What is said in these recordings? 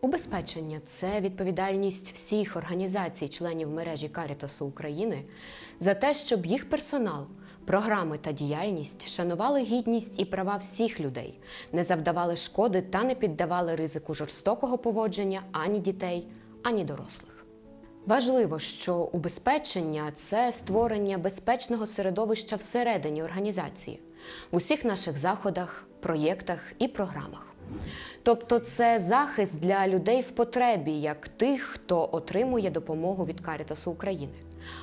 Убезпечення це відповідальність всіх організацій, членів мережі Карітасу України за те, щоб їх персонал, програми та діяльність шанували гідність і права всіх людей, не завдавали шкоди та не піддавали ризику жорстокого поводження ані дітей, ані дорослих. Важливо, що убезпечення це створення безпечного середовища всередині організації, в усіх наших заходах, проєктах і програмах. Тобто це захист для людей в потребі, як тих, хто отримує допомогу від Карітасу України,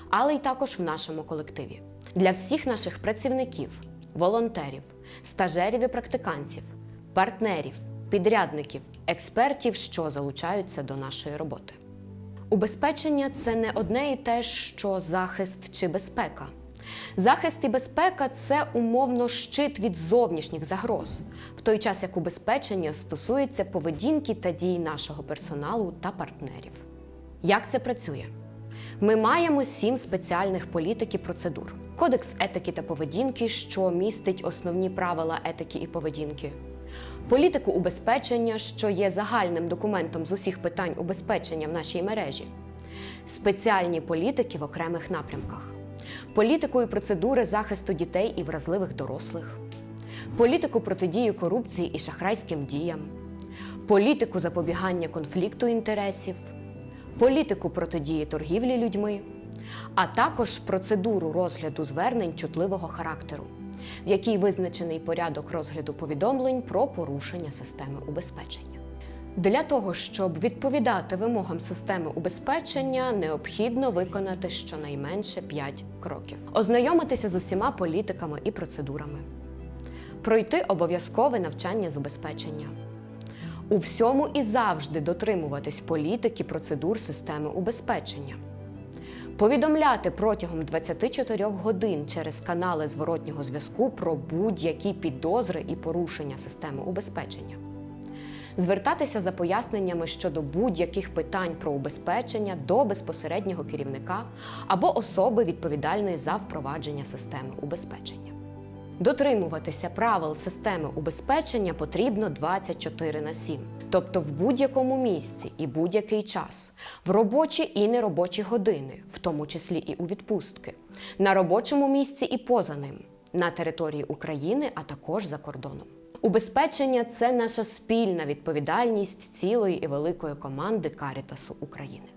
але й також в нашому колективі. Для всіх наших працівників, волонтерів, стажерів і практикантів, партнерів, підрядників, експертів, що залучаються до нашої роботи. Убезпечення це не одне і те, що захист чи безпека. Захист і безпека це умовно щит від зовнішніх загроз, в той час як убезпечення стосується поведінки та дій нашого персоналу та партнерів. Як це працює? Ми маємо сім спеціальних політик і процедур: Кодекс етики та поведінки, що містить основні правила етики і поведінки, політику убезпечення, що є загальним документом з усіх питань убезпечення в нашій мережі, спеціальні політики в окремих напрямках, політику і процедури захисту дітей і вразливих дорослих, політику протидії корупції і шахрайським діям, політику запобігання конфлікту інтересів, політику протидії торгівлі людьми, а також процедуру розгляду звернень чутливого характеру, в якій визначений порядок розгляду повідомлень про порушення системи убезпечення. Для того, щоб відповідати вимогам системи убезпечення, необхідно виконати щонайменше 5 кроків: ознайомитися з усіма політиками і процедурами, пройти обов'язкове навчання з убезпечення, у всьому і завжди дотримуватись політики процедур системи убезпечення. Повідомляти протягом 24 годин через канали зворотнього зв'язку про будь-які підозри і порушення системи убезпечення. Звертатися за поясненнями щодо будь-яких питань про убезпечення до безпосереднього керівника або особи відповідальної за впровадження системи убезпечення. Дотримуватися правил системи убезпечення потрібно 24 на 7, тобто в будь-якому місці і будь-який час, в робочі і неробочі години, в тому числі і у відпустки, на робочому місці і поза ним, на території України, а також за кордоном. Убезпечення це наша спільна відповідальність цілої і великої команди Карітасу України.